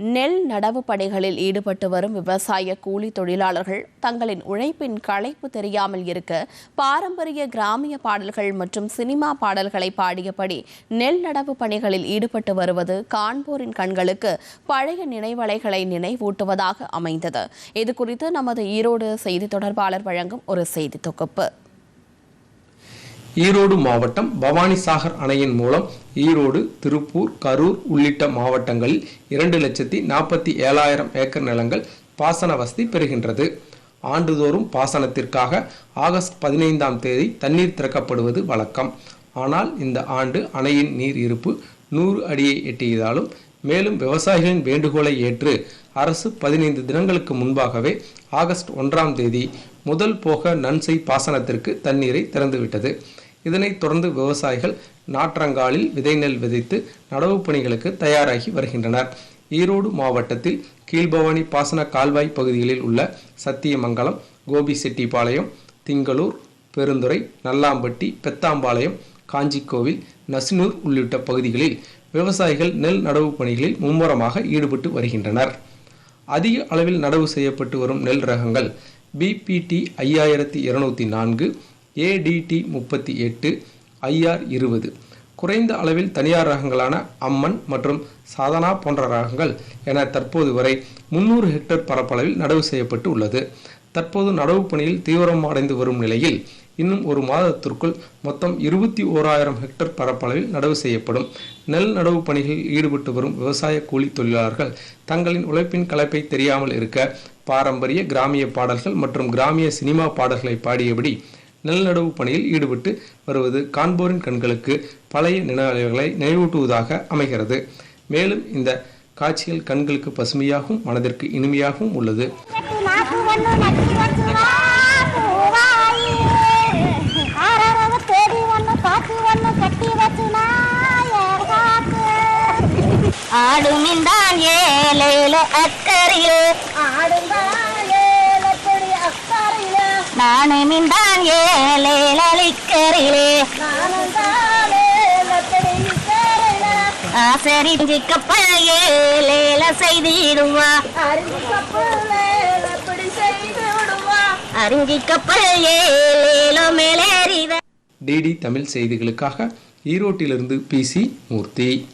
நெல் நடவு பணிகளில் ஈடுபட்டு வரும் விவசாய கூலி தொழிலாளர்கள் தங்களின் உழைப்பின் களைப்பு தெரியாமல் இருக்க பாரம்பரிய கிராமிய பாடல்கள் மற்றும் சினிமா பாடல்களை பாடியபடி நெல் நடவு பணிகளில் ஈடுபட்டு வருவது காண்போரின் கண்களுக்கு பழைய நினைவலைகளை நினைவூட்டுவதாக அமைந்தது. இதுகுறித்து நமது ஈரோடு செய்தி தொடர்பாளர் வழங்கும் ஒரு செய்தி தொகுப்பு. ஈரோடு மாவட்டம் பவானிசாகர் அணையின் மூலம் ஈரோடு திருப்பூர் கரூர் உள்ளிட்ட மாவட்டங்களில் இரண்டு லட்சத்தி நாற்பத்தி ஏழாயிரம் ஏக்கர் நிலங்கள் பாசன வசதி பெறுகின்றது. ஆண்டுதோறும் பாசனத்திற்காக ஆகஸ்ட் பதினைந்தாம் தேதி தண்ணீர் திறக்கப்படுவது வழக்கம். ஆனால் இந்த ஆண்டு அணையின் நீர் இருப்பு நூறு அடியை எட்டியதாலும் மேலும் விவசாயிகளின் வேண்டுகோளை ஏற்று அரசு பதினைந்து தினங்களுக்கு முன்பாகவே ஆகஸ்ட் ஒன்றாம் தேதி முதல் போக நன்செய் பாசனத்திற்கு தண்ணீரை திறந்துவிட்டது. இதனைத் தொடர்ந்து விவசாயிகள் நாற்றங்காலில் விதை நெல் விதைத்து நடவு பணிகளுக்கு தயாராகி வருகின்றனர். ஈரோடு மாவட்டத்தில் கீழ்பவானி பாசன கால்வாய் பகுதிகளில் உள்ள சத்தியமங்கலம் கோபிசெட்டிப்பாளையம் திங்களூர் பெருந்துறை நல்லாம்பட்டி பெத்தாம்பாளையம் காஞ்சிக்கோவில் நசினூர் உள்ளிட்ட பகுதிகளில் விவசாயிகள் நெல் நடவு பணிகளில் மும்முரமாக ஈடுபட்டு வருகின்றனர். அதிக அளவில் நடவு செய்யப்பட்டு வரும் நெல் ரகங்கள் பிபிடி ஐயாயிரத்தி இருநூத்தி நான்கு ஏடிடி முப்பத்தி எட்டு ஐஆர் இருபது. குறைந்த அளவில் தனியார் ரகங்களான அம்மன் மற்றும் சாதனா போன்ற ரகங்கள் என தற்போது வரை முன்னூறு ஹெக்டேர் பரப்பளவில் நடவு செய்யப்பட்டு உள்ளது. தற்போது நடவு பணியில் தீவிரம் அடைந்து வரும் நிலையில் இன்னும் ஒரு மாதத்திற்குள் மொத்தம் இருபத்தி ஓராயிரம் ஹெக்டேர் பரப்பளவில் நடவு செய்யப்படும். நெல் நடவு பணிகளில் ஈடுபட்டு வரும் விவசாய கூலி தொழிலாளர்கள் தங்களின் உழைப்பின் கலப்பை தெரியாமல் இருக்க பாரம்பரிய கிராமிய பாடல்கள் மற்றும் கிராமிய சினிமா பாடல்களை பாடியபடி நிலநடவு பணியில் ஈடுபட்டு வருவது காண்போரின் கண்களுக்கு பழைய நினைவுகளை நினைவூட்டுவதாக அமைகிறது. மேலும் இந்த காட்சிகள் கண்களுக்கு பசுமையாகவும் மனதிற்கு இனிமையாகவும் உள்ளது. ஆடும் ஏழையில அக்கறையில் ஆடும் அக்கறையில் நானுமின்தான் ஏலேல அலிக்கரையிலே நானுந்தாலேலப்படி ஆசரிஞ்சு கப்பல் ஏலேல செய்திடுவா. அறிஞ்சு கப்பல் ஏலேலோ மேலேறித டிடி தமிழ் செய்திகளுக்காக ஈரோட்டிலிருந்து பி சி மூர்த்தி.